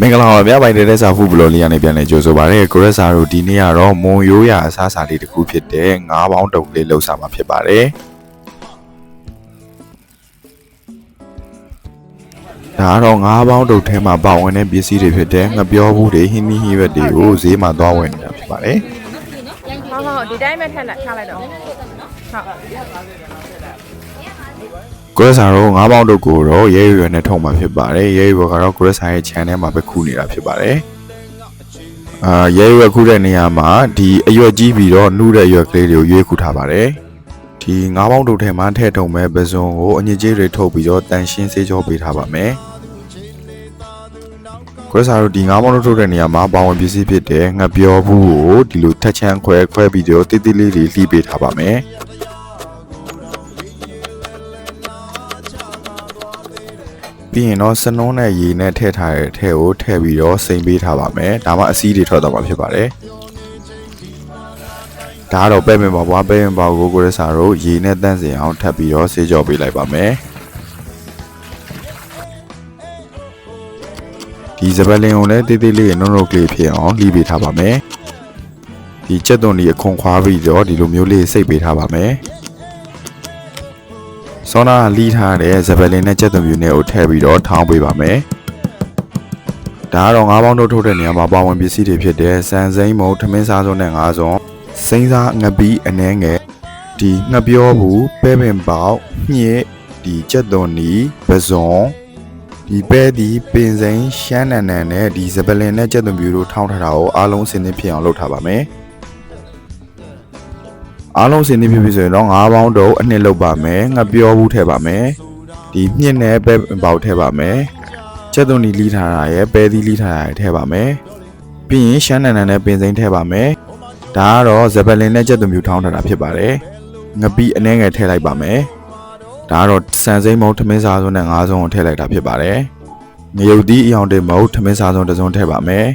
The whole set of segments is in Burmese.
မင်္ဂလာပါဗျာဗိုင်တဲ့စာဖူဘလော်လေးရနေပြန်နေကြိုဆိုပါရစေကိုရက်စာတို့ဒီနေ့ကတော့မွန်ရိုးရာအစားအစာလေးတစ်ခုဖြစ်တဲ့ငါးပေါင်းတုပ်လေးလှုပ်ဆောင်မှာဖြစ်ပါတယ်ဒါကတော့ငါးပေါင်းတုပ်ထဲမှာပါဝင်တဲ့ပစ္စည်းတွေဖြစ်တဲ့ငပြောဘူးတွေဟင်းသီးဟင်းရွက်တွေကိုဈေးမှာသွားဝယ်နေတာဖြစ်ပါတယ်ဟုတ်ဟုတ်ဒီတိုင်းပဲထက်လိုက်ထားလိုက်တော့ဟုတ် ကိုရက်စာတို့ငါးပေါင်းတုပ်ကိုတော့ရဲရွယ်နဲ့ထုံမှာဖြစ်ပါတယ်ရဲရွယ်ကတော့ကိုရက်စာရဲ့ channel မှာပဲခုနေတာဖြစ်ပါတယ်အာရဲရွယ်ခုတဲ့နေရာမှာဒီအရွက်ကြီးပြီးတော့နှူးတဲ့အရွက်ကလေးတွေကိုရွေးခုထားပါတယ်ဒီငါးပေါင်းတုပ်ထဲမှာထည့်ထုံမဲ့ပစုံကိုအညစ်အကြေးတွေထုတ်ပြီးတော့တန်ရှင်းဆေးကြောပေးထားပါမယ်ကိုရက်စာတို့ဒီငါးပေါင်းတုပ်ထုတ်တဲ့နေရာမှာပါဝင်ပစ္စည်းဖြစ်တဲ့ငပြောဘူးကိုဒီလိုထက်ချမ်းခွဲခွဲပြီးတော့တိတိလေးလေးလှီးပေးထားပါမယ် ပြီးရင်တော့စနုံးနဲ့ရေနဲ့ထည့်ထားတဲ့အထည့်ကိုထည့်ပြီးတော့စိမ်ပေးထားပါမယ်ဒါမှအစည်းတွေထွက်သွားမှာဖြစ်ပါတယ်ဒါကတော့ပဲ့မင်ပါဘွားပဲ့မင်ပါကိုကိုရစာတို့ရေနဲ့တန့်စင်အောင်ထပ်ပြီးတော့ဆေးကြောပေးလိုက်ပါမယ်ဒီစပယ်လင်ကိုလည်းတေးသေးလေးနုံနုံကလေးဖြစ်အောင်လှီးပေးထားပါမယ်ဒီချက်သွန်ဒီအခွန်ခွာပြီးတော့ဒီလိုမျိုးလေးစိတ်ပေးထားပါမယ် ဆောနာလီးထားတဲ့ဇပယ်လင်နဲ့ကြက်သွန်ပြူနဲ့ကိုထည့်ပြီးတော့ထောင်းပေးပါမယ်။ဒါကတော့ငါးပေါင်းတို့ထုတ်တဲ့နေရာမှာပါဝင်ပစ္စည်းတွေဖြစ်တဲ့စံစိမ်းမုံထမင်းစားစုံနဲ့ငါးစုံစိမ်းစားငပီးအနှဲငယ်ဒီငပြောဘူးပဲပင်ပေါက်ညစ်ဒီကြက်သွန်နီပဇွန်ဒီပဲဒီပင်စိမ်းရှမ်းနန်နန်နဲ့ဒီဇပယ်လင်နဲ့ကြက်သွန်ပြူတို့ထောင်းထားတာကိုအားလုံးစင်သင့်ဖြစ်အောင်လုပ်ထားပါမယ်။ အားလုံးစင်နေဖြစ်ပြီဆိုရင်တော့ငါးပေါင်းတော့အနှစ်လောက်ပါမယ်ငါပြောဘူးထည့်ပါမယ်ဒီမြင့်နဲ့ပဲပေါက်ထည့်ပါမယ်ချက်သွန်ဒီလီးထားတာရယ်ပဲသီးလီးထားတာရယ်ထည့်ပါမယ်ပြီးရင်ရှမ်းနန်နန်နဲ့ပင်စိမ်းထည့်ပါမယ်ဒါကတော့ဇပယ်လင်နဲ့ချက်သွန်ပြူထောင်းထားတာဖြစ်ပါတယ်ငပီးအနှဲငယ်ထည့်လိုက်ပါမယ်ဒါကတော့စံစိမ်းမုံထမင်းစားစုံနဲ့ငါးစုံကိုထည့်လိုက်တာဖြစ်ပါတယ်ငရုတ်သီးအယောင်တင်မုံထမင်းစားစုံတစ်စုံထည့်ပါမယ်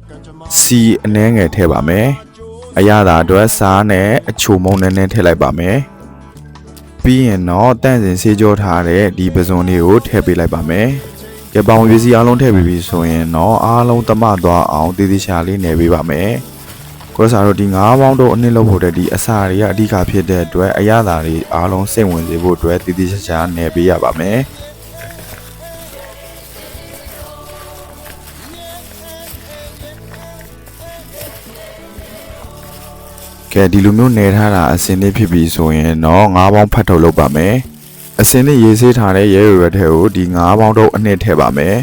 စီအနှဲငယ်ထည့်ပါမယ် အရသာအတွက်စားနဲ့အချိုမုံနဲ့နဲ့ထည့်လိုက်ပါမယ်။ပြီးရင်တော့တန့်စင်ဆေးကြောထားတဲ့ဒီပစုံလေးကိုထည့်ပေးလိုက်ပါမယ်။ကြပောင်ပစ္စည်းအားလုံးထည့်ပြီးပြီဆိုရင်တော့အားလုံးတမသွားအောင်တည်တည်ရှာလေးနေပေးပါမယ်။ကိုယ်စားတော့ဒီငါးပေါင်းတို့အနည်းလောက်ဖို့တဲ့ဒီအစာတွေကအဓိကဖြစ်တဲ့အတွက်အရသာတွေအားလုံးစိတ်ဝင်စေဖို့အတွက်တည်တည်ရှာရှာနေပေးရပါမယ်။ ကဲဒီလိုမျိုးနေထားတာအစင်းလေးဖြစ်ပြီဆိုရင်တော့ငါးပေါင်းဖတ်ထုတ်လုပ်ပါမယ်အစင်းလေးရေးဆေးထားတဲ့ရဲရွယ်ရွယ်ထဲကိုဒီငါးပေါင်းတော့အနှစ်ထည့်ပါမယ်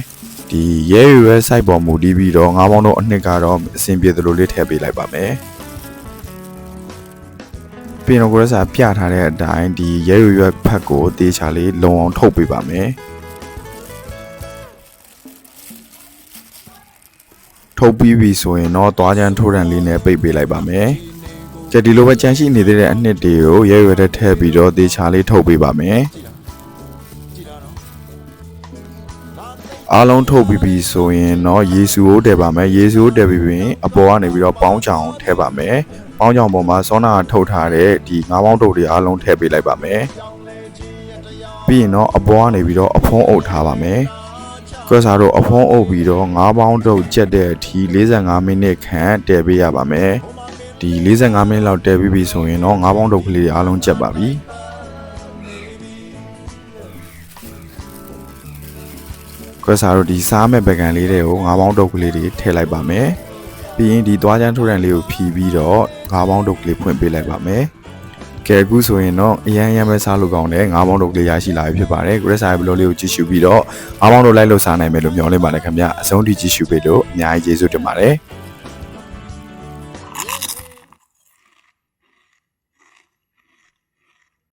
ဒီရဲရွယ်ရွယ် site ပေါ်မူတည်ပြီးတော့ငါးပေါင်းတော့အနှစ်ကတော့အစင်းပြေသလိုလေးထည့်ပေးလိုက်ပါမယ်ပြင်တော့ကိုရစာပြထားတဲ့အတိုင်းဒီရဲရွယ်ရွယ်ဖတ်ကိုတေချာလေးလုံအောင်ထုတ်ပေးပါမယ်ထုတ်ပြီးပြီဆိုရင်တော့သွားချမ်းထိုးတန်လေးနဲ့ပိတ်ပေးလိုက်ပါမယ် ကြက်ဒီလိုပဲကြမ်းရှိနေသေးတဲ့အနှစ်တွေကိုရဲရွယ်တဲ့ထည့်ပြီးတော့တေချာလေးထုတ်ပေးပါမယ်အားလုံးထုတ်ပြီးပြီဆိုရင်တော့ယေရှုကိုတည်ပါမယ်ယေရှုကိုတည်ပြီးရင်အပေါ်ကနေပြီးတော့ပေါင်းချောင်ထည့်ပါမယ်ပေါင်းချောင်ပေါ်မှာစောနာထုတ်ထားတဲ့ဒီငါးပေါင်းတုပ်တွေအားလုံးထည့်ပေးလိုက်ပါမယ်ပြီးရင်တော့အပေါ်ကနေပြီးတော့အဖုံးအုပ်ထားပါမယ်ကွက်စားတော့အဖုံးအုပ်ပြီးတော့ငါးပေါင်းတုပ်ကြက်တဲ့အထိ45မိနစ်ခန့်တည်ပေးရပါမယ် ဒီ45မိနစ်လောက်တည်ပြီးပြီဆိုရင်တော့ငါးပေါင်းတုပ်ကလေးတွေအားလုံးကျက်ပါပြီခွဲစားတို့ဒီစားမဲ့ပကံလေးတွေကိုငါးပေါင်းတုပ်ကလေးတွေထည့်လိုက်ပါမယ်ပြီးရင်ဒီသွားချမ်းထိုးတန်လေးကိုဖြီးပြီးတော့ငါးပေါင်းတုပ်ကလေးဖွင့်ပေးလိုက်ပါမယ်ကဲအခုဆိုရင်တော့အရန်ရမ်းပဲစားလို့ကောင်းတယ်ငါးပေါင်းတုပ်ကလေးရရှိလာပြီဖြစ်ပါတယ်ကိုရက်စားရဲ့ဘလော့လေးကိုကြည့်ရှုပြီးတော့ငါးပေါင်းတုပ်လိုက်လို့စားနိုင်မယ်လို့မျှော်လင့်ပါတယ်ခင်ဗျအဆုံးထိကြည့်ရှုပေးလို့အများကြီးကျေးဇူးတင်ပါတယ်